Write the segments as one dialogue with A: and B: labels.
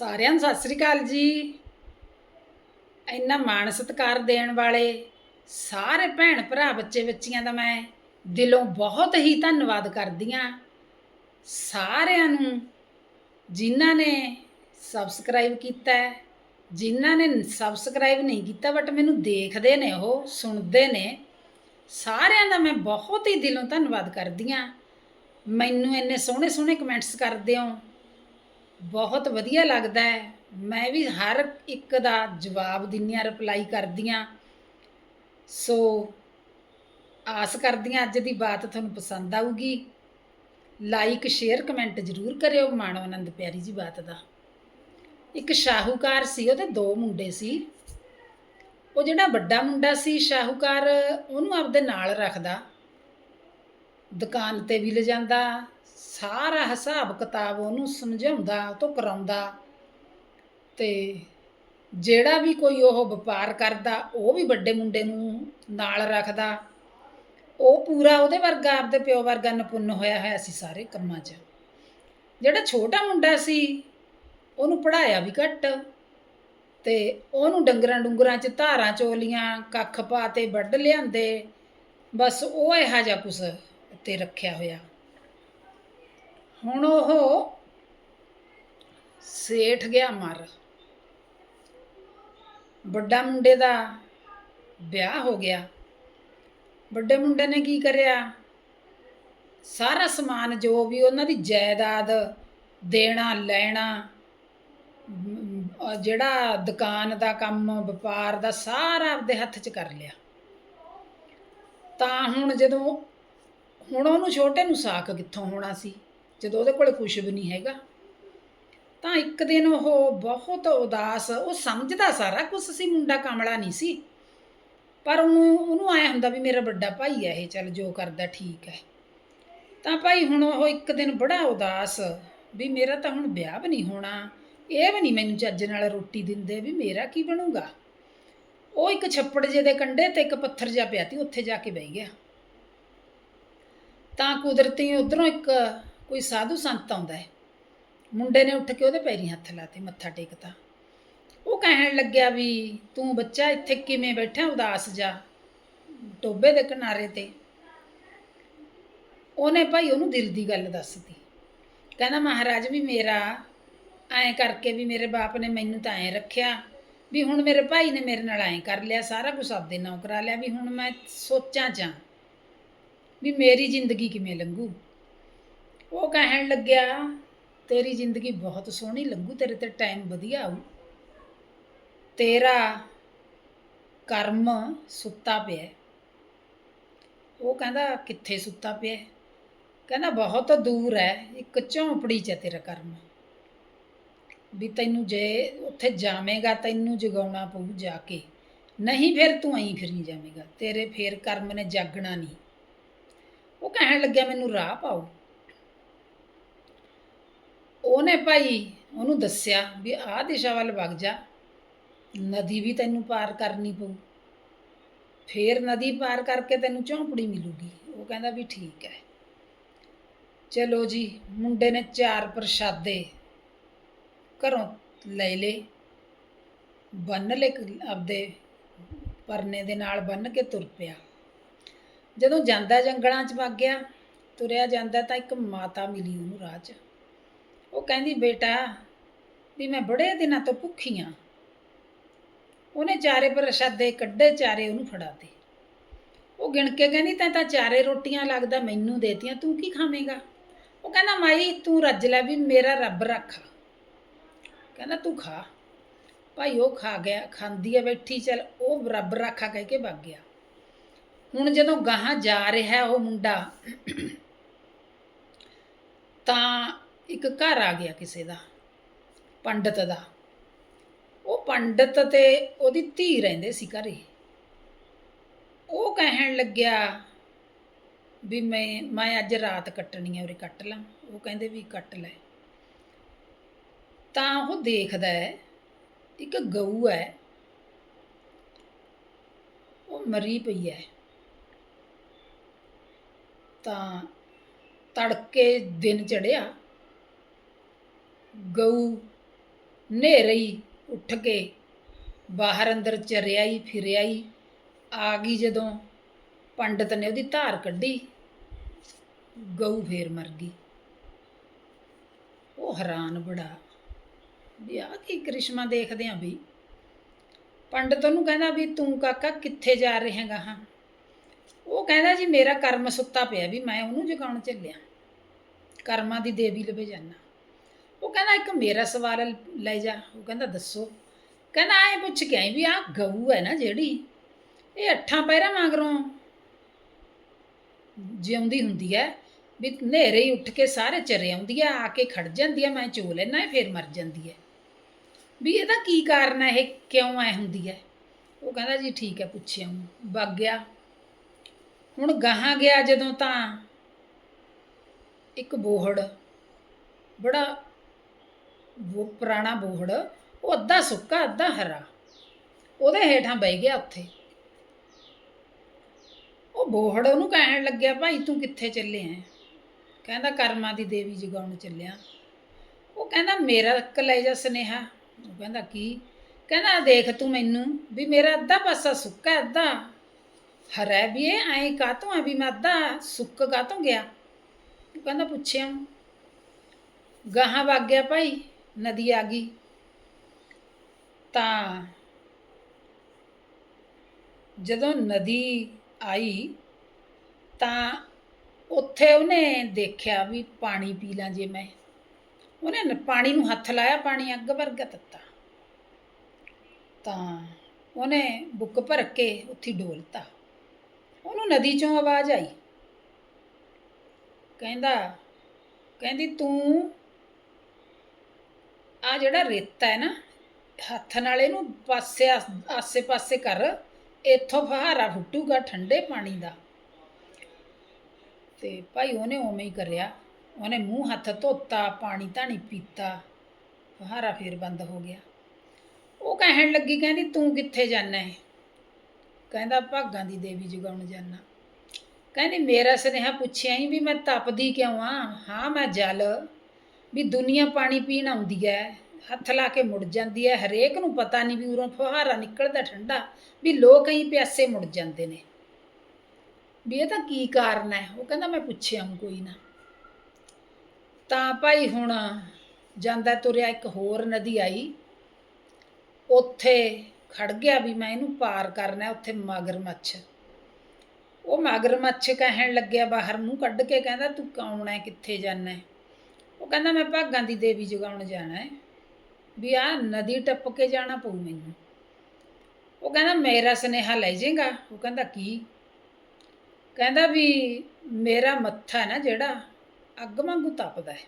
A: ਸਾਰਿਆਂ ਨੂੰ ਸਤਿ ਸ੍ਰੀ ਅਕਾਲ ਜੀ। ਇੰਨਾ ਮਾਣ ਸਤਿਕਾਰ ਦੇਣ ਵਾਲੇ ਸਾਰੇ ਭੈਣ ਭਰਾ ਬੱਚੇ ਬੱਚੀਆਂ ਦਾ ਮੈਂ ਦਿਲੋਂ ਬਹੁਤ ਹੀ ਧੰਨਵਾਦ ਕਰਦੀ ਹਾਂ। ਸਾਰਿਆਂ ਨੂੰ ਜਿਨ੍ਹਾਂ ਨੇ ਸਬਸਕ੍ਰਾਈਬ ਕੀਤਾ ਜਿਨ੍ਹਾਂ ਨੇ ਸਬਸਕ੍ਰਾਈਬ ਨਹੀਂ ਕੀਤਾ ਬਟ ਮੈਨੂੰ ਦੇਖਦੇ ਨੇ ਉਹ, ਸੁਣਦੇ ਨੇ, ਸਾਰਿਆਂ ਦਾ ਮੈਂ ਬਹੁਤ ਹੀ ਦਿਲੋਂ ਧੰਨਵਾਦ ਕਰਦੀ ਹਾਂ। ਮੈਨੂੰ ਇੰਨੇ ਸੋਹਣੇ ਸੋਹਣੇ ਕਮੈਂਟਸ ਕਰਦੇ ਹੋ। ਬਹੁਤ ਵਧੀਆ ਲੱਗਦਾ ਹੈ। ਮੈਂ ਵੀ ਹਰ ਇੱਕ ਦਾ ਜਵਾਬ ਦਿੰਦੀ ਹਾਂ ਰਿਪਲਾਈ ਕਰਦੀ ਹਾਂ ਸੋ ਆਸ ਕਰਦੀ ਹਾਂ ਅੱਜ ਦੀ ਬਾਤ ਤੁਹਾਨੂੰ ਪਸੰਦ ਆਊਗੀ। ਲਾਈਕ ਸ਼ੇਅਰ ਕਮੈਂਟ ਜ਼ਰੂਰ ਕਰਿਓ ਮਾਣੋ ਆਨੰਦ ਪਿਆਰੀ ਜੀ ਬਾਤ ਦਾ। ਇੱਕ ਸ਼ਾਹੂਕਾਰ ਸੀ, ਉਹਦੇ ਦੋ ਮੁੰਡੇ ਸੀ। ਉਹ ਜਿਹੜਾ ਵੱਡਾ ਮੁੰਡਾ ਸੀ, ਸ਼ਾਹੂਕਾਰ ਉਹਨੂੰ ਆਪਦੇ ਨਾਲ ਰੱਖਦਾ। ਦੁਕਾਨ ਤੇ ਵੀ ਲਿਜਾਂਦਾ ਸਾਰਾ ਹਿਸਾਬ ਕਿਤਾਬ ਉਹਨੂੰ ਸਮਝਾਉਂਦਾ ਉਹ ਤੋਂ ਕਰਾਉਂਦਾ। ਤੇ ਜਿਹੜਾ ਵੀ ਕੋਈ ਉਹ ਵਪਾਰ ਕਰਦਾ, ਉਹ ਵੀ ਵੱਡੇ ਮੁੰਡੇ ਨੂੰ ਨਾਲ ਰੱਖਦਾ। ਉਹ ਪੂਰਾ ਉਹਦੇ ਵਰਗਾ, ਆਪਦੇ ਪਿਓ ਵਰਗਾ ਨਿਪੁੰਨ ਹੋਇਆ ਹੋਇਆ ਸੀ ਸਾਰੇ ਕੰਮਾਂ 'ਚ। ਜਿਹੜਾ ਛੋਟਾ ਮੁੰਡਾ ਸੀ, ਉਹਨੂੰ ਪੜਾਇਆ ਵੀ ਘੱਟ ਤੇ ਉਹਨੂੰ ਡੰਗਰਾਂ ਡੁੰਗਰਾਂ 'ਚ ਧਾਰਾਂ ਚੋਲੀਆਂ, ਕੱਖ ਪਾ ਤੇ ਵੱਢ ਲਿਆਂਦੇ। ਬਸ ਉਹ ਇਹੋ ਜਿਹਾ ਕੁਛ ਤੇ ਰੱਖਿਆ ਹੋਇਆ। ਹੁਣ ਉਹ ਸੇਠ ਗਿਆ ਮਰ। ਵੱਡਾ ਮੁੰਡੇ ਦਾ ਵਿਆਹ ਹੋ ਗਿਆ। ਵੱਡੇ ਮੁੰਡੇ ਨੇ ਕੀ ਕਰਿਆ? ਸਾਰਾ ਸਮਾਨ ਜੋ ਵੀ ਉਹਨਾਂ ਦੀ ਜਾਇਦਾਦ ਦੇਣਾ, ਲੈਣਾ ਜਿਹੜਾ ਦੁਕਾਨ ਦਾ ਕੰਮ, ਵਪਾਰ ਦਾ ਸਾਰਾ ਆਪਦੇ ਹੱਥ 'ਚ ਕਰ ਲਿਆ। ਤਾਂ ਹੁਣ ਜਦੋਂ ਹੁਣ ਉਹਨੂੰ ਛੋਟੇ ਨੂੰ ਸਾਕ ਕਿੱਥੋਂ ਹੋਣਾ ਸੀ? ਜਦੋਂ ਉਹਦੇ ਕੋਲ ਕੁਝ ਵੀ ਨਹੀਂ ਹੈਗਾ, ਤਾਂ ਇੱਕ ਦਿਨ ਉਹ ਬਹੁਤ ਉਦਾਸ, ਉਹ ਸਮਝਦਾ ਸਾਰਾ ਕੁਝ ਸੀ, ਮੁੰਡਾ ਕਮਲਾ ਨਹੀਂ ਸੀ। ਪਰ ਉਹਨੂੰ ਉਹਨੂੰ ਆਇਆ ਹੁੰਦਾ ਵੀ ਮੇਰਾ ਵੱਡਾ ਭਾਈ ਹੈ ਇਹ, ਚੱਲ ਜੋ ਕਰਦਾ ਠੀਕ ਹੈ। ਤਾਂ ਭਾਈ ਹੁਣ ਉਹ ਇੱਕ ਦਿਨ ਬੜਾ ਉਦਾਸ, ਵੀ ਮੇਰਾ ਤਾਂ ਹੁਣ ਵਿਆਹ ਵੀ ਨਹੀਂ ਹੋਣਾ, ਇਹ ਵੀ ਨਹੀਂ ਮੈਨੂੰ ਚੱਜ ਨਾਲ ਰੋਟੀ ਦਿੰਦੇ ਵੀ ਮੇਰਾ ਕੀ ਬਣੂਗਾ। ਉਹ ਇੱਕ ਛੱਪੜ ਜੇ ਦੇ ਕੰਢੇ ਤੇ ਇੱਕ ਪੱਥਰ ਜਿਹਾ ਪਿਆ ਤੀ, ਉੱਥੇ ਜਾ ਕੇ ਬਹਿ ਗਿਆ। ਤਾਂ ਕੁਦਰਤੀ ਉਧਰੋਂ ਇੱਕ ਕੋਈ ਸਾਧੂ ਸੰਤ ਆਉਂਦਾ ਹੈ। ਮੁੰਡੇ ਨੇ ਉੱਠ ਕੇ ਉਹਦੇ ਪੈਰੀ ਹੱਥ ਲਾਤੇ, ਮੱਥਾ ਟੇਕਤਾ। ਉਹ ਕਹਿਣ ਲੱਗਿਆ ਵੀ ਤੂੰ ਬੱਚਾ ਇੱਥੇ ਕਿਵੇਂ ਬੈਠਾ, ਉਦਾਸ ਜਾ ਟੋਬੇ ਦੇ ਕਿਨਾਰੇ ਤੇ। ਉਹਨੇ ਭਾਈ ਉਹਨੂੰ ਦਿਲ ਦੀ ਗੱਲ ਦੱਸਦੀ ਕਹਿੰਦਾ, ਮਹਾਰਾਜ ਵੀ ਮੇਰਾ, ਐਂ ਕਰਕੇ ਵੀ ਮੇਰੇ ਬਾਪ ਨੇ ਮੈਨੂੰ ਤਾਂ ਐਂ ਰੱਖਿਆ ਵੀ ਹੁਣ ਮੇਰੇ ਭਾਈ ਨੇ ਮੇਰੇ ਨਾਲ ਐਂ ਕਰ ਲਿਆ, ਸਾਰਾ ਕੁਝ ਆਪਦੇ ਨਾਂ ਕਰਾ ਲਿਆ ਵੀ ਹੁਣ ਮੈਂ ਸੋਚਾਂ ਜਾਂ ਵੀ ਮੇਰੀ ਜ਼ਿੰਦਗੀ ਕਿਵੇਂ ਲੰਘੂ। ਉਹ ਕਹਿਣ ਲੱਗਿਆ, ਤੇਰੀ ਜ਼ਿੰਦਗੀ ਬਹੁਤ ਸੋਹਣੀ ਲੰਘੂ ਤੇਰੇ ਤੇ ਟਾਈਮ ਵਧੀਆ ਆਊ। ਤੇਰਾ ਕਰਮ ਸੁੱਤਾ ਪਿਆ ਉਹ ਕਹਿੰਦਾ, ਕਿੱਥੇ ਸੁੱਤਾ ਪਿਆ ਕਹਿੰਦਾ, ਬਹੁਤ ਦੂਰ ਹੈ, ਇੱਕ ਝੌਂਪੜੀ 'ਚ ਹੈ ਤੇਰਾ ਕਰਮ। ਵੀ ਤੈਨੂੰ ਜੇ ਉੱਥੇ ਜਾਵੇਂਗਾ, ਤੈਨੂੰ ਜਗਾਉਣਾ ਪਊ ਜਾ ਕੇ। ਨਹੀਂ ਫਿਰ ਤੂੰ ਐਂ ਨਹੀਂ ਜਾਵੇਂਗਾ। ਤੇਰੇ ਫੇਰ ਕਰਮ ਨੇ ਜਾਗਣਾ ਨਹੀਂ। ਉਹ ਕਹਿਣ ਲੱਗਿਆ, ਮੈਨੂੰ ਰਾਹ ਪਾਓ। ਉਹਨੇ ਭਾਈ ਉਹਨੂੰ ਦੱਸਿਆ ਵੀ ਆਹ ਦਿਸ਼ਾ ਵੱਲ ਵਗ ਜਾ। ਨਦੀ ਵੀ ਤੈਨੂੰ ਪਾਰ ਕਰਨੀ ਪਊ। ਫੇਰ ਨਦੀ ਪਾਰ ਕਰਕੇ ਤੈਨੂੰ ਝੌਂਪੜੀ ਮਿਲੂਗੀ। ਉਹ ਕਹਿੰਦਾ ਵੀ ਠੀਕ ਹੈ। ਚਲੋ ਜੀ, ਮੁੰਡੇ ਨੇ ਚਾਰ ਪ੍ਰਸ਼ਾਦੇ ਘਰੋਂ ਲੈ ਲਏ। ਬੰਨ ਲੈ ਆਪਦੇ ਪਰਨੇ ਦੇ ਨਾਲ ਬੰਨ ਕੇ ਤੁਰ ਪਿਆ। ਜਦੋਂ ਜਾਂਦਾ ਜੰਗਲਾਂ 'ਚ ਵਗ ਗਿਆ, ਤੁਰਿਆ ਜਾਂਦਾ ਤਾਂ ਇੱਕ ਮਾਤਾ ਮਿਲੀ ਉਹਨੂੰ ਰਾਹ 'ਚ। ਉਹ ਕਹਿੰਦੀ, ਬੇਟਾ, ਵੀ ਮੈਂ ਬੜੇ ਦਿਨਾਂ ਤੋਂ ਭੁੱਖੀ ਆਂ। ਉਹਨੇ ਚਾਰੇ ਪ੍ਰਸ਼ਾਦੇ ਕੱਢੇ, ਚਾਰੇ ਉਹਨੂੰ ਫੜਾਤੇ ਉਹ ਗਿਣ ਕੇ ਕਹਿੰਦੀ, ਤੈਂ ਤਾਂ ਚਾਰੇ ਰੋਟੀਆਂ ਲੱਗਦਾ ਮੈਨੂੰ ਦੇਤੀਆਂ, ਤੂੰ ਕੀ ਖਾਵੇਂਗਾ? ਉਹ ਕਹਿੰਦਾ, ਮਾਈ, ਤੂੰ ਰੱਜ ਲੈ ਵੀ ਮੇਰਾ ਰੱਬ ਰੱਖਾ ਕਹਿੰਦਾ, ਤੂੰ ਖਾ। ਭਾਈ, ਉਹ ਖਾ ਗਿਆ, ਖਾਂਦੀ ਹੈ ਬੈਠੀ, ਚਲ, ਉਹ ਰੱਬ ਰਾਖਾ ਕਹਿ ਕੇ ਵਗ ਗਿਆ। ਹੁਣ ਜਦੋਂ ਗਾਹਾਂ ਜਾ ਰਿਹਾ ਉਹ ਮੁੰਡਾ, ਤਾਂ ਇੱਕ ਘਰ ਆ ਗਿਆ ਕਿਸੇ ਦਾ, ਪੰਡਤ ਦਾ। ਉਹ ਪੰਡਤ ਤੇ ਉਹਦੀ ਧੀ ਰਹਿੰਦੇ ਸੀ ਘਰੇ ਉਹ ਕਹਿਣ ਲੱਗਿਆ ਵੀ ਮੈਂ ਮੈਂ ਅੱਜ ਰਾਤ ਕੱਟਣੀ ਹੈ ਉਰੇ ਕੱਟ ਲਾਂ। ਉਹ ਕਹਿੰਦੇ ਵੀ ਕੱਟ ਲੈ। ਤਾਂ ਉਹ ਦੇਖਦਾ ਹੈ, ਇੱਕ ਗਊ ਹੈ। ਉਹ ਮਰੀ ਪਈ ਹੈ। ਤਾਂ ਤੜਕੇ ਦਿਨ ਚੜਿਆ ਗਊ ਨੇਰੇ ਹੀ ਉੱਠ ਕੇ ਬਾਹਰ ਅੰਦਰ ਚਰਿਆ ਹੀ ਫਿਰਿਆ ਹੀ ਆ ਗਈ ਜਦੋਂ ਪੰਡਤ ਨੇ ਉਹਦੀ ਧਾਰ ਕੱਢੀ। ਗਊ ਫੇਰ ਮਰ ਗਈ। ਉਹ ਹੈਰਾਨ ਬੜਾ। ਵੀ ਆ ਕੀ ਕ੍ਰਿਸ਼ਮਾ ਦੇਖਦੇ ਆ ਵੀ ਪੰਡਤ ਉਹਨੂੰ ਕਹਿੰਦਾ ਵੀ ਤੂੰ ਕਾਕਾ ਕਿੱਥੇ ਜਾ ਰਹੇਗਾ ਹਾਂ? ਉਹ ਕਹਿੰਦਾ ਜੀ ਮੇਰਾ ਕਰਮ ਸੁੱਤਾ ਪਿਆ ਵੀ ਮੈਂ ਉਹਨੂੰ ਜਗਾਉਣ ਚੱਲਿਆ। ਕਰਮਾਂ ਦੀ ਦੇਵੀ ਲਵੇ ਜਾਣਾ ਉਹ ਕਹਿੰਦਾ ਇੱਕ ਮੇਰਾ ਸਵਾਲ ਲੈ ਜਾ। ਉਹ ਕਹਿੰਦਾ, ਦੱਸੋ। ਕਹਿੰਦਾ, ਐ ਪੁੱਛ ਕੇ ਆਈ ਵੀ ਆ ਗਊ ਹੈ ਨਾ ਜਿਹੜੀ, ਇਹ ਅੱਠਾਂ ਪੈਰਾਂ ਮਗਰੋਂ ਜਿਉਂਦੀ ਹੁੰਦੀ ਹੈ, ਵੀ ਹਨੇਰੇ ਹੀ ਉੱਠ ਕੇ ਸਾਰੇ ਚਰੇ ਆਉਂਦੀ ਆ ਆ ਕੇ ਖੜ ਜਾਂਦੀ ਆ ਮੈਂ ਚੋ ਲੈਣਾ ਇਹ ਫੇਰ ਮਰ ਜਾਂਦੀ ਹੈ। ਵੀ ਇਹਦਾ ਕੀ ਕਾਰਨ ਹੈ, ਇਹ ਕਿਉਂ ਐ ਹੁੰਦੀ ਹੈ? ਉਹ ਕਹਿੰਦਾ, ਜੀ ਠੀਕ ਹੈ, ਪੁੱਛਿਆ ਵਗ ਗਿਆ। ਹੁਣ ਗਾਹਾਂ ਗਿਆ ਜਦੋਂ ਤਾਂ ਇੱਕ ਬੋਹੜ, ਬੜਾ ਉਹ ਪੁਰਾਣਾ ਬੋਹੜ, ਉਹ ਅੱਧਾ ਸੁੱਕਾ, ਅੱਧਾ ਹਰਾ। ਉਹਦੇ ਹੇਠਾਂ ਬਹਿ ਗਿਆ ਉੱਥੇ। ਉਹ ਬੋਹੜ ਉਹਨੂੰ ਕਹਿਣ ਲੱਗਿਆ, ਭਾਈ ਤੂੰ ਕਿੱਥੇ ਚੱਲੇ ਆਂ ਕਹਿੰਦਾ, ਕਰਮਾਂ ਦੀ ਦੇਵੀ ਜਗਾਉਣ ਚੱਲਿਆ। ਉਹ ਕਹਿੰਦਾ, ਮੇਰਾ ਕਲੇਜਾ ਸੁਨੇਹਾ? ਉਹ ਕਹਿੰਦਾ, ਕੀ? ਕਹਿੰਦਾ ਦੇਖ ਤੂੰ ਮੈਨੂੰ, ਵੀ ਮੇਰਾ ਅੱਧਾ ਪਾਸਾ ਸੁੱਕਾ, ਅੱਧਾ ਹਰਾ ਵੀ ਇਹ, ਐਂ ਕਾਤੋਂ ਆ ਵੀ ਮੈਂ ਅੱਧਾ ਸੁੱਕ ਕਾਤੋਂ ਗਿਆ? ਉਹ ਕਹਿੰਦਾ, ਪੁੱਛਿਆ ਗਾਹਾਂ ਵਗ ਗਿਆ ਭਾਈ। ਨਦੀ ਆ ਗਈ, ਤਾਂ ਜਦੋਂ ਨਦੀ ਆਈ, ਤਾਂ ਉੱਥੇ ਉਹਨੇ ਦੇਖਿਆ ਵੀ ਪਾਣੀ ਪੀ ਲਾਂ ਜੇ ਮੈਂ। ਉਹਨੇ ਪਾਣੀ ਨੂੰ ਹੱਥ ਲਾਇਆ, ਪਾਣੀ ਅੱਗ ਵਰਗਾ ਤੱਤਾ ਤਾਂ ਉਹਨੇ ਬੁੱਕ ਭਰ ਕੇ ਉੱਥੇ ਡੋਲਤਾ। ਉਹਨੂੰ ਨਦੀ ਚੋਂ ਆਵਾਜ਼ ਆਈ। ਕਹਿੰਦਾ, ਕਹਿੰਦੀ, ਤੂੰ ਆ ਜਿਹੜਾ ਰੇਤਾ ਹੈ ਨਾ, ਹੱਥ ਨਾਲ ਇਹਨੂੰ ਪਾਸੇ ਆਸੇ ਪਾਸੇ ਕਰ, ਇੱਥੋਂ ਫਹਾਰਾ ਫੁੱਟੂਗਾ ਠੰਡੇ ਪਾਣੀ ਦਾ। ਤੇ ਭਾਈ ਉਹਨੇ ਉਵੇਂ ਹੀ ਕਰਿਆ। ਉਹਨੇ ਮੂੰਹ ਹੱਥ ਧੋਤਾ, ਪਾਣੀ ਧਾਣੀ ਪੀਤਾ, ਫਹਾਰਾ ਫੇਰ ਬੰਦ ਹੋ ਗਿਆ। ਉਹ ਕਹਿਣ ਲੱਗੀ, ਕਹਿੰਦੀ, ਤੂੰ ਕਿੱਥੇ ਜਾਣਾ ਹੈ ਕਹਿੰਦਾ, ਭਾਗਾਂ ਦੀ ਦੇਵੀ ਜਗਾਉਣ ਜਾਣਾ ਕਹਿੰਦੀ, ਮੇਰਾ ਸੁਨੇਹਾ ਪੁੱਛਿਆ ਹੀ ਵੀ ਮੈਂ ਤਪਦੀ ਕਿਉਂ ਆ? ਹਾਂ, ਮੈਂ ਜਲ। ਵੀ ਦੁਨੀਆ ਪਾਣੀ ਪੀਣ ਆਉਂਦੀ ਹੈ ਹੱਥ ਲਾ ਕੇ ਮੁੜ ਜਾਂਦੀ ਹੈ ਹਰੇਕ ਨੂੰ ਪਤਾ ਨਹੀਂ ਵੀ ਉਰੋਂ ਫੁਹਾਰਾ ਨਿਕਲਦਾ ਠੰਡਾ ਵੀ ਲੋਕ ਹੀ ਪਿਆਸੇ ਮੁੜ ਜਾਂਦੇ ਨੇ। ਵੀ ਇਹ ਤਾਂ ਕੀ ਕਾਰਨ ਹੈ ਉਹ ਕਹਿੰਦਾ ਮੈਂ ਪੁੱਛਿਆ ਹੂੰ ਕੋਈ ਨਾ। ਤਾਂ ਭਾਈ ਹੁਣ ਜਾਂਦਾ ਤੁਰਿਆ ਇੱਕ ਹੋਰ ਨਦੀ ਆਈ। ਉੱਥੇ ਖੜ ਗਿਆ ਵੀ ਮੈਂ ਇਹਨੂੰ ਪਾਰ ਕਰਨਾ ਹੈ, ਉੱਥੇ ਮਗਰਮੱਛ। ਉਹ ਮਗਰਮੱਛ ਕਹਿਣ ਲੱਗਿਆ ਬਾਹਰ ਮੂੰਹ ਕੱਢ ਕੇ ਕਹਿੰਦਾ ਤੂੰ ਕੌਣ ਹੈ ਕਿੱਥੇ ਜਾਣਾ ਹੈ ਕਹਿੰਦਾ ਮੈਂ ਭਾਗਾਂ ਦੀ ਦੇਵੀ ਜਗਾਉਣ ਜਾਣਾ ਹੈ। ਵੀ ਆ ਨਦੀ ਟੱਪ ਕੇ ਜਾਣਾ ਪਊ ਮੈਨੂੰ। ਉਹ ਕਹਿੰਦਾ ਮੇਰਾ ਸੁਨੇਹਾ ਲੈ ਜਾਏਗਾ। ਉਹ ਕਹਿੰਦਾ ਕੀ? ਕਹਿੰਦਾ ਵੀ ਮੇਰਾ ਮੱਥਾ ਨਾ ਜਿਹੜਾ, ਅੱਗ ਵਾਂਗੂ ਤਪਦਾ ਹੈ।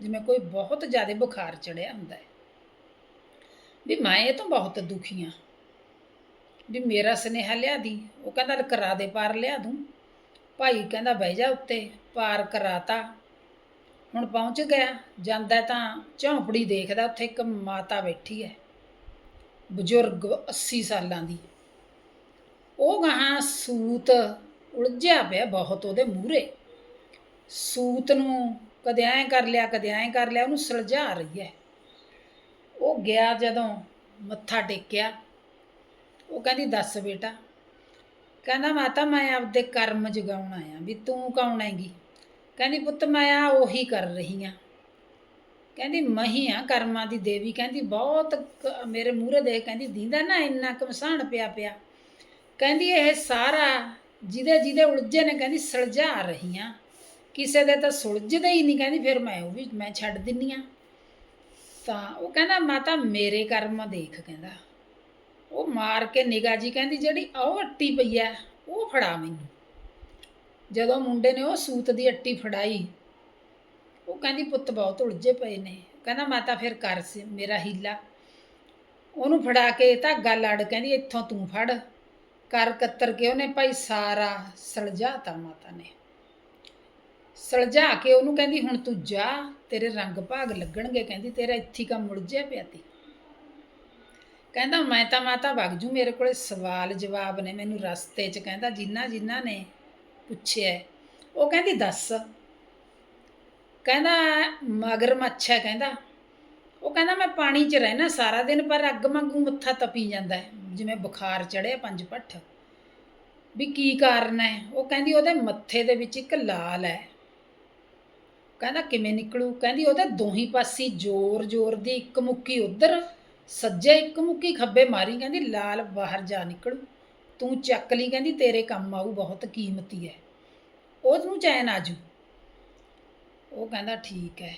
A: ਜਿਵੇਂ ਕੋਈ ਬਹੁਤ ਜ਼ਿਆਦਾ ਬੁਖਾਰ ਚੜਿਆ ਹੁੰਦਾ ਹੈ। ਵੀ ਮੈਂ ਇਹ ਤੋਂ ਬਹੁਤ ਦੁਖੀ ਹਾਂ। ਵੀ ਮੇਰਾ ਸੁਨੇਹਾ ਲਿਆ ਦੀ। ਉਹ ਕਹਿੰਦਾ ਕਰਾ ਦੇ ਪਾਰ ਲਿਆ ਦੂੰ। ਭਾਈ ਕਹਿੰਦਾ ਬਹਿ ਜਾ ਉੱਤੇ। ਪਾਰ ਕਰਾਤਾ। ਹੁਣ ਪਹੁੰਚ ਗਿਆ, ਜਾਂਦਾ ਤਾਂ ਝੌਂਪੜੀ ਦੇਖਦਾ ਉੱਥੇ ਇੱਕ ਮਾਤਾ ਬੈਠੀ ਹੈ, ਬਜ਼ੁਰਗ 80 ਸਾਲਾਂ ਦੀ। ਉਹ ਗਾਹਾਂ ਸੂਤ ਉਲਝਿਆ ਪਿਆ ਬਹੁਤ ਉਹਦੇ ਮੂਹਰੇ। ਸੂਤ ਨੂੰ ਕਦੇ ਐਂ ਕਰ ਲਿਆ, ਕਦੇ ਐਂ ਕਰ ਲਿਆ, ਉਹਨੂੰ ਸਲਝਾ ਰਹੀ ਹੈ। ਉਹ ਗਿਆ ਜਦੋਂ ਮੱਥਾ ਟੇਕਿਆ। ਉਹ ਕਹਿੰਦੀ, ਦੱਸ ਬੇਟਾ। ਕਹਿੰਦਾ, ਮਾਤਾ, ਮੈਂ ਆਪਦੇ ਕਰਮ ਜਗਾਉਣ ਆਇਆ ਵੀ ਤੂੰ ਕੌਣ ਹੈਗੀ? ਕਹਿੰਦੀ, ਪੁੱਤ, ਮੈਂ ਆ ਉਹੀ ਕਰ ਰਹੀ ਆ। ਕਹਿੰਦੀ, ਮਹੀ ਆ ਕਰਮਾਂ ਦੀ ਦੇਵੀ। ਕਹਿੰਦੀ, ਬਹੁਤ ਕ- ਮੇਰੇ ਮੂਹਰੇ ਦੇਖ, ਕਹਿੰਦੀ, ਦੀਂਦਾ ਨਾ ਇੰਨਾ ਕਮਸਾਨ ਪਿਆ ਪਿਆ। ਕਹਿੰਦੀ, ਇਹ ਸਾਰਾ ਜਿਹਦੇ ਜਿਹਦੇ ਉਲਝੇ ਨੇ, ਕਹਿੰਦੀ, ਸੁਲਝਾ ਰਹੀ ਆ ਕਿਸੇ ਦੇ ਤਾਂ ਸੁਲਝਦੇ ਹੀ ਨਹੀਂ। ਕਹਿੰਦੀ, ਫਿਰ ਮੈਂ ਉਹ ਵੀ, ਮੈਂ ਛੱਡ ਦਿੰਨੀ ਆ। ਤਾਂ ਉਹ ਕਹਿੰਦਾ, ਮਾਤਾ, ਮੇਰੇ ਕਰਮ ਦੇਖ, ਕਹਿੰਦਾ। ਉਹ ਮਾਰ ਕੇ ਨਿਗਾਹ ਜੀ ਕਹਿੰਦੀ, ਜਿਹੜੀ ਉਹ ਅੱਟੀ ਪਈ ਐ, ਉਹ ਫੜਾ ਮੈਨੂੰ। ਜਦੋਂ ਮੁੰਡੇ ਨੇ ਉਹ ਸੂਤ ਦੀ ਅੱਟੀ ਫੜਾਈ, ਉਹ ਕਹਿੰਦੀ, ਪੁੱਤ ਬਹੁਤ ਉਲਝੇ ਪਏ ਨੇ। ਕਹਿੰਦਾ, ਮਾਤਾ ਫਿਰ ਕਰ ਸੀ, ਮੇਰਾ ਹੀਲਾ। ਉਹਨੂੰ ਫੜਾ ਕੇ ਧਾਗਾ ਲੜ ਕਹਿੰਦੀ, ਇੱਥੋਂ ਤੂੰ ਫੜ। ਕਰ ਕੱਤਰ ਕੇ ਉਹਨੇ, ਭਾਈ ਸਾਰਾ ਸਲਝਾਤਾ ਮਾਤਾ ਨੇ। ਸਲਝਾ ਕੇ ਉਹਨੂੰ ਕਹਿੰਦੀ, ਹੁਣ ਤੂੰ ਜਾ, ਤੇਰੇ ਰੰਗ ਭਾਗ ਲੱਗਣਗੇ। ਕਹਿੰਦੀ, ਤੇਰਾ ਇੱਥੇ ਕੰਮ ਮੁਲਝਿਆ ਪਿਆ ਤੀ। ਕਹਿੰਦਾ, ਮੈਂ ਤਾਂ ਮਾਤਾ ਵਗ ਜੂ, ਮੇਰੇ ਕੋਲੇ ਸਵਾਲ ਜਵਾਬ ਨੇ, ਮੈਨੂੰ ਰਸਤੇ 'ਚ ਕਹਿੰਦਾ ਜਿੰਨਾ ਜਿੰਨਾ ਨੇ ਪੁੱਛਿਆ ਉਹ ਕਹਿੰਦੀ, ਦੱਸ। ਕਹਿੰਦਾ, ਮਗਰਮੱਛ ਹੈ, ਕਹਿੰਦਾ। ਉਹ ਕਹਿੰਦਾ, ਮੈਂ ਪਾਣੀ 'ਚ ਰਹਿਣਾ ਸਾਰਾ ਦਿਨ, ਪਰ ਅੱਗ ਵਾਂਗੂ ਮੱਥਾ ਤਪੀ ਜਾਂਦਾ ਹੈ। ਜਿਵੇਂ ਬੁਖਾਰ ਚੜਿਆ ਪੰਜ ਪੱਠ। ਵੀ ਕੀ ਕਾਰਨ ਹੈ? ਉਹ ਕਹਿੰਦੀ, ਉਹਦੇ ਮੱਥੇ ਦੇ ਵਿੱਚ ਇੱਕ ਲਾਲ ਹੈ। ਕਹਿੰਦਾ, ਕਿਵੇਂ ਨਿਕਲੂ? ਕਹਿੰਦੀ, ਉਹਦੇ ਦੋਹੀ ਪਾਸੇ ਜ਼ੋਰ ਜ਼ੋਰ ਦੀ ਇੱਕ ਮੁੱਕੀ ਉਧਰ, ਸੱਜੇ ਇੱਕ ਮੁੱਕੀ ਖੱਬੇ ਮਾਰੀ। ਕਹਿੰਦੀ, ਲਾਲ ਬਾਹਰ ਜਾ ਨਿਕਲੂ। ਤੂੰ ਚੱਕ ਲਈ। ਕਹਿੰਦੀ, ਤੇਰੇ ਕੰਮ ਆਊ, ਬਹੁਤ ਕੀਮਤੀ ਹੈ। ਉਹਨੂੰ ਚੈਨ ਆਜੂ ਉਹ ਕਹਿੰਦਾ, ਠੀਕ ਹੈ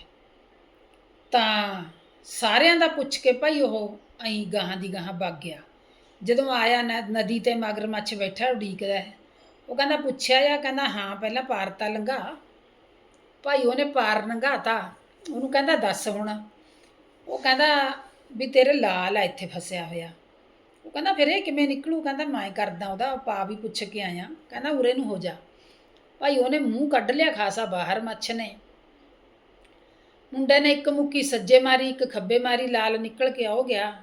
A: ਤਾਂ ਸਾਰਿਆਂ ਦਾ ਪੁੱਛ ਕੇ ਭਾਈ ਉਹ ਅਈ ਗਾਹਾਂ ਦੀ ਗਾਹਾਂ ਵਗ ਗਿਆ। ਜਦੋਂ ਆਇਆ ਨ- ਨਦੀ ਤੇ ਮਗਰਮੱਛ ਬੈਠਾ ਉਡੀਕਦਾ ਹੈ। ਉਹ ਕਹਿੰਦਾ, ਪੁੱਛਿਆ ਜਾਂ? ਕਹਿੰਦਾ, ਹਾਂ, ਪਹਿਲਾਂ ਪਾਰ ਤਾਂ ਲੰਘਾ। ਭਾਈ ਉਹਨੇ ਪਾਰ ਲੰਘਾਤਾ। ਉਹਨੂੰ ਕਹਿੰਦਾ, ਦੱਸ ਹੁਣ। ਉਹ ਕਹਿੰਦਾ, ਵੀ ਤੇਰੇ ਲਾਲ ਆ, ਇੱਥੇ ਫਸਿਆ ਹੋਇਆ। ਉਹ ਕਹਿੰਦਾ, ਫਿਰ ਇਹ ਕਿਵੇਂ ਨਿਕਲੂ? ਕਹਿੰਦਾ, ਮੈਂ ਕਰਦਾ ਉਹਦਾ ਪਾ ਵੀ ਪੁੱਛ ਕੇ ਆਇਆ। ਕਹਿੰਦਾ, ਉਰੇ ਨੂੰ ਹੋ ਜਾ। ਭਾਈ ਉਹਨੇ ਮੂੰਹ ਕੱਢ ਲਿਆ ਖਾਸਾ ਬਾਹਰ ਮੱਛ ਨੇ। ਮੁੰਡੇ ਨੇ ਇੱਕ ਮੁੱਕੀ ਸੱਜੇ ਮਾਰੀ, ਇੱਕ ਖੱਬੇ ਮਾਰੀ, ਲਾਲ ਨਿਕਲ ਕੇ ਆਉ ਗਿਆ।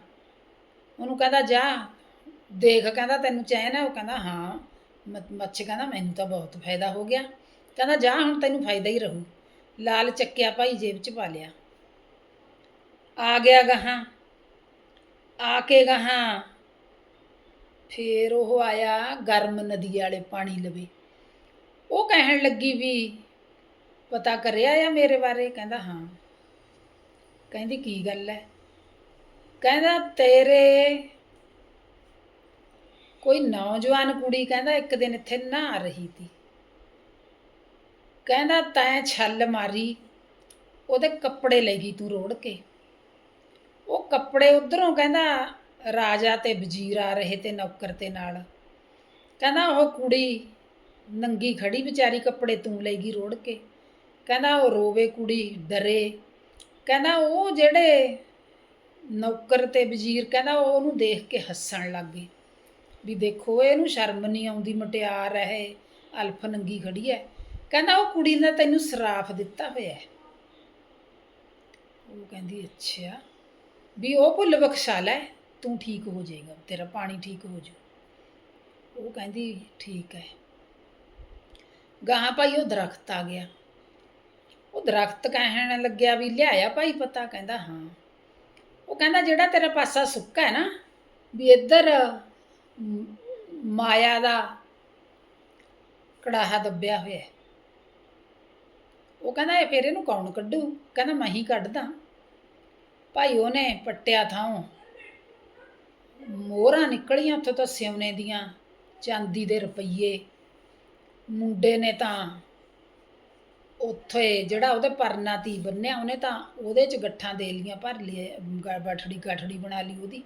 A: ਉਹਨੂੰ ਕਹਿੰਦਾ, ਜਾ, ਦੇਖ, ਕਹਿੰਦਾ, ਤੈਨੂੰ ਚੈਨ ਹੈ? ਉਹ ਕਹਿੰਦਾ, ਹਾਂ। ਮ- ਮੱਛ ਕਹਿੰਦਾ, ਮੈਨੂੰ ਤਾਂ ਬਹੁਤ ਫਾਇਦਾ ਹੋ ਗਿਆ। ਕਹਿੰਦਾ, ਜਾ, ਹੁਣ ਤੈਨੂੰ ਫਾਇਦਾ ਹੀ ਰਹੂ। ਲਾਲ ਚੱਕਿਆ ਭਾਈ ਜੇਬ 'ਚ ਪਾ ਲਿਆ। ਆ ਗਿਆ ਗਾਹਾਂ। ਆ ਕੇ ਗਾਹਾਂ। ਫੇਰ ਉਹ ਆਇਆ ਗਰਮ ਨਦੀ ਵਾਲੇ ਪਾਣੀ ਲਵੇ। ਉਹ ਕਹਿਣ ਲੱਗੀ ਵੀ ਪਤਾ ਕਰਿਆ ਆ ਮੇਰੇ ਬਾਰੇ, ਕਹਿੰਦਾ ਹਾਂ। ਕਹਿੰਦੀ ਕੀ ਗੱਲ ਹੈ ਕਹਿੰਦਾ ਤੇਰੇ ਕੋਈ ਨੌਜਵਾਨ ਕੁੜੀ ਕਹਿੰਦਾ ਇੱਕ ਦਿਨ ਇੱਥੇ ਨਹਾ ਰਹੀ ਤੀ। ਕਹਿੰਦਾ ਤੈਂ ਛੱਲ ਮਾਰੀ, ਉਹਦੇ ਕੱਪੜੇ ਲੈ ਗਈ ਤੂੰ ਰੋੜ ਕੇ। ਉਹ ਕੱਪੜੇ ਉਧਰੋਂ ਕਹਿੰਦਾ ਰਾਜਾ ਤੇ ਵਜ਼ੀਰ ਆ ਰਹੇ ਤੇ ਨੌਕਰ ਤੇ ਨਾਲ। ਕਹਿੰਦਾ ਉਹ ਕੁੜੀ ਨੰਗੀ ਖੜੀ ਵਿਚਾਰੀ ਕੱਪੜੇ ਤੂੰ ਲੈ ਗਈ ਰੋੜ ਕੇ। ਕਹਿੰਦਾ ਉਹ ਰੋਵੇ ਕੁੜੀ ਡਰੇ। ਕਹਿੰਦਾ ਉਹ ਜਿਹੜੇ ਨੌਕਰ ਤੇ ਵਜ਼ੀਰ, ਕਹਿੰਦਾ ਉਹ ਉਹਨੂੰ ਦੇਖ ਕੇ ਹੱਸਣ ਲੱਗ ਗਏ ਵੀ ਦੇਖੋ, ਇਹਨੂੰ ਸ਼ਰਮ ਨਹੀਂ ਆਉਂਦੀ, ਮਟਿਆਰ ਹੈ ਅਲਫ ਨੰਗੀ ਖੜੀ ਹੈ। ਕਹਿੰਦਾ ਉਹ ਕੁੜੀ ਨੇ ਤੈਨੂੰ ਸਰਾਫ ਦਿੱਤਾ ਹੋਇਆ ਹੈ। ਉਹ ਕਹਿੰਦੀ, ਅੱਛਾ, ਵੀ ਉਹ ਭੁੱਲ ਬਖਸ਼ਾ ਲੈ, ਤੂੰ ਠੀਕ ਹੋ ਜਾਏਗਾ, ਤੇਰਾ ਪਾਣੀ ਠੀਕ ਹੋ ਜਾਊ। ਉਹ ਕਹਿੰਦੀ, ਠੀਕ ਹੈ। ਗਾਹਾਂ ਭਾਈ ਉਹ ਦਰਖਤ ਆ ਗਿਆ। ਉਹ ਦਰਖਤ ਕਹਿਣ ਲੱਗਿਆ ਵੀ ਲਿਆਇਆ ਭਾਈ ਪਤਾ, ਕਹਿੰਦਾ ਹਾਂ। ਉਹ ਕਹਿੰਦਾ ਜਿਹੜਾ ਤੇਰਾ ਪਾਸਾ ਸੁੱਕਾ ਹੈ ਨਾ, ਵੀ ਇੱਧਰ ਮਾਇਆ ਦਾ ਕੜਾਹਾ ਦੱਬਿਆ ਹੋਇਆ ਉਹ ਕਹਿੰਦਾ ਇਹ ਫਿਰ ਇਹਨੂੰ ਕੌਣ ਕੱਢੂ? ਕਹਿੰਦਾ ਮੈਂ ਹੀ ਕੱਢਦਾ। ਭਾਈ ਉਹਨੇ ਪੱਟਿਆ ਥਾਂ ਮੋਹਰਾਂ ਨਿਕਲੀਆਂ ਉੱਥੋਂ ਤਾਂ ਸਿਉਨੇ ਦੀਆਂ ਚਾਂਦੀ ਦੇ ਰੁਪਈਏ। ਮੁੰਡੇ ਨੇ ਤਾਂ ਉੱਥੇ ਜਿਹੜਾ ਉਹਦੇ ਪਰਨਾ ਤੀ ਬੰਨਿਆ, ਉਹਨੇ ਤਾਂ ਉਹਦੇ ਚ ਗੱਠਾਂ ਦੇ ਲੀਆਂ ਭਰ ਲਈ ਬਾਠੜੀ ਗਾਠੜੀ ਬਣਾ ਲਈ ਉਹਦੀ।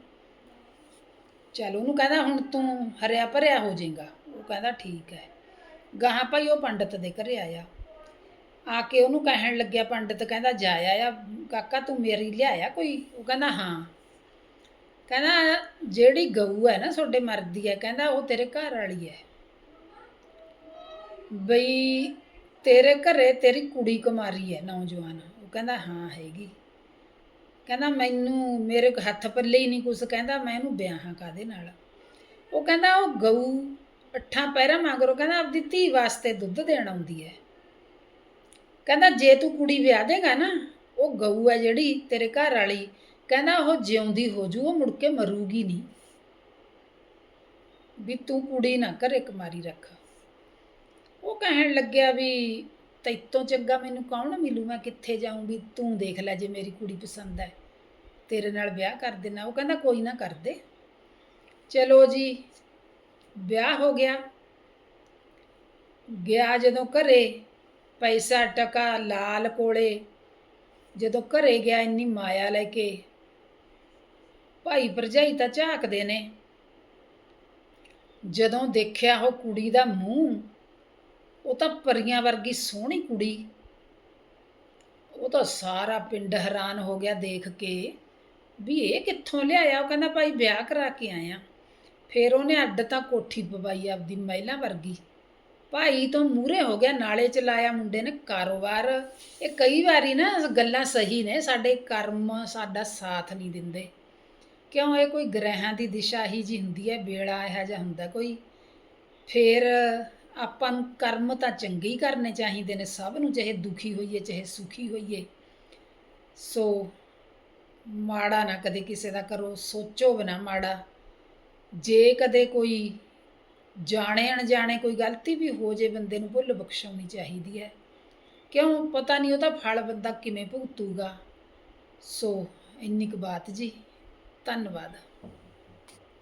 A: ਚਲ ਉਹਨੂੰ ਕਹਿੰਦਾ, ਹੁਣ ਤੂੰ ਹਰਿਆ ਭਰਿਆ ਹੋ ਜਾਏਗਾ। ਉਹ ਕਹਿੰਦਾ, ਠੀਕ ਹੈ। ਗਾਹਾਂ ਭਾਈ ਉਹ ਪੰਡਤ ਦੇ ਘਰੇ ਆਇਆ। ਆ ਕੇ ਉਹਨੂੰ ਕਹਿਣ ਲੱਗਿਆ, ਪੰਡਤ ਕਹਿੰਦਾ ਜਾਇਆ ਆ ਕਾਕਾ, ਤੂੰ ਮੇਰੀ ਲਿਆਇਆ ਕੋਈ? ਉਹ ਕਹਿੰਦਾ, ਹਾਂ। ਕਹਿੰਦਾ, ਜਿਹੜੀ ਗਊ ਹੈ ਨਾ, ਤੁਹਾਡੇ ਮਰਦੀ ਹੈ, ਕਹਿੰਦਾ, ਉਹ ਤੇਰੇ ਘਰ ਵਾਲੀ ਹੈ। ਬਈ ਤੇਰੇ ਘਰੇ ਤੇਰੀ ਕੁੜੀ ਕੁਮਾਰੀ ਹੈ ਨੌਜਵਾਨ। ਉਹ ਕਹਿੰਦਾ, ਹਾਂ, ਹੈਗੀ। ਕਹਿੰਦਾ, ਮੈਨੂੰ, ਮੇਰੇ ਹੱਥ ਪੱਲੇ ਹੀ ਨਹੀਂ ਕੁਛ ਕਹਿੰਦਾ, ਮੈਂ ਇਹਨੂੰ ਵਿਆਹਾਂ ਕਾਦੇ ਨਾਲ? ਉਹ ਕਹਿੰਦਾ, ਉਹ ਗਊ ਅੱਠਾਂ ਪੈਰਾਂ ਮਗਰੋਂ ਕਹਿੰਦਾ, ਆਪਦੀ ਧੀ ਵਾਸਤੇ ਦੁੱਧ ਦੇਣ ਆਉਂਦੀ ਹੈ। ਕਹਿੰਦਾ, ਜੇ ਤੂੰ ਕੁੜੀ ਵਿਆਹ ਦੇਗਾ ਨਾ, ਉਹ ਗਊ ਹੈ ਜਿਹੜੀ ਤੇਰੇ ਘਰ ਵਾਲੀ, ਕਹਿੰਦਾ, ਉਹ ਜਿਉਂਦੀ ਹੋ ਜੂ ਉਹ ਮੁੜ ਕੇ ਮਰੂਗੀ ਨਹੀਂ। ਵੀ ਤੂੰ ਕੁੜੀ ਨਾ ਘਰੇ ਕੁਮਾਰੀ ਰੱਖ। ਕਹਿਣ ਲੱਗਿਆ ਵੀ ਤੈਤੋਂ ਚੰਗਾ ਮੈਨੂੰ ਕੌਣ ਮਿਲੂ? ਮੈਂ ਕਿੱਥੇ ਜਾਊਂ ਵੀ ਤੂੰ ਦੇਖ ਲੈ ਜੇ ਮੇਰੀ ਕੁੜੀ ਪਸੰਦ ਹੈ। ਤੇਰੇ ਨਾਲ ਵਿਆਹ ਕਰ ਦੇਣਾ ਉਹ ਕਹਿੰਦਾ ਕੋਈ ਨਾ ਕਰ ਦੇ। ਚਲੋ ਜੀ, ਵਿਆਹ ਹੋ ਗਿਆ। ਗਿਆ ਜਦੋਂ ਘਰੇ, ਪੈਸਾ ਟਕਾ ਲਾਲ ਕੋਲੇ। ਜਦੋਂ ਘਰੇ ਗਿਆ ਇੰਨੀ ਮਾਇਆ ਲੈ ਕੇ। ਭਾਈ ਭਰਜਾਈ ਤਾਂ ਝਾਕਦੇ ਨੇ। ਜਦੋਂ ਦੇਖਿਆ ਉਹ ਕੁੜੀ ਦਾ ਮੂੰਹ ਉਹ ਤਾਂ ਪਰੀਆਂ ਵਰਗੀ ਸੋਹਣੀ ਕੁੜੀ। ਉਹ ਤਾਂ ਸਾਰਾ ਪਿੰਡ ਹੈਰਾਨ ਹੋ ਗਿਆ ਦੇਖ ਕੇ ਵੀ ਇਹ ਕਿੱਥੋਂ ਲਿਆਇਆ? ਉਹ ਕਹਿੰਦਾ, ਭਾਈ ਵਿਆਹ ਕਰਾ ਕੇ ਆਇਆ। ਫਿਰ ਉਹਨੇ ਅੱਡ ਤਾਂ ਕੋਠੀ ਪਵਾਈ ਆਪਦੀ ਮਹਿਲਾ ਵਰਗੀ। ਭਾਈ ਤੋਂ ਮੂਰੇ ਹੋ ਗਿਆ, ਨਾਲੇ ਚ ਲਾਇਆ ਮੁੰਡੇ ਨੇ ਕਾਰੋਬਾਰ। ਇਹ ਕਈ ਵਾਰੀ ਨਾ ਗੱਲਾਂ ਸਹੀ ਨੇ, ਸਾਡੇ ਕਰਮ ਸਾਡਾ ਸਾਥ ਨਹੀਂ ਦਿੰਦੇ। ਕਿਉਂ? ਇਹ ਕੋਈ ਗ੍ਰਹਿਾਂ ਦੀ ਦਿਸ਼ਾ ਹੀ ਜੀ ਹੁੰਦੀ ਹੈ ਵੇਲਾ ਇਹੋ ਜਿਹਾ ਹੁੰਦਾ ਕੋਈ। ਫਿਰ ਆਪਾਂ ਨੂੰ ਕਰਮ ਤਾਂ ਚੰਗੇ ਹੀ ਕਰਨੇ ਚਾਹੀਦੇ ਨੇ, ਸਭ ਨੂੰ ਚਾਹੇ ਦੁਖੀ ਹੋਈਏ, ਚਾਹੇ ਸੁਖੀ ਹੋਈਏ। ਸੋ ਮਾੜਾ ਨਾ ਕਦੇ ਕਿਸੇ ਦਾ ਕਰੋ, ਸੋਚੋ ਬਿਨਾ ਮਾੜਾ। ਜੇ ਕਦੇ ਕੋਈ ਜਾਣੇ ਅਣਜਾਣੇ ਕੋਈ ਗਲਤੀ ਵੀ ਹੋ ਜੇ, ਬੰਦੇ ਨੂੰ ਭੁੱਲ ਬਖਸ਼ਾਉਣੀ ਚਾਹੀਦੀ ਹੈ। ਕਿਉਂ? ਪਤਾ ਨਹੀਂ ਉਹਦਾ ਫਲ ਬੰਦਾ ਕਿਵੇਂ ਭੁਗਤੂਗਾ। ਸੋ ਇੰਨੀ ਕੁ ਬਾਤ ਜੀ। ਧੰਨਵਾਦ।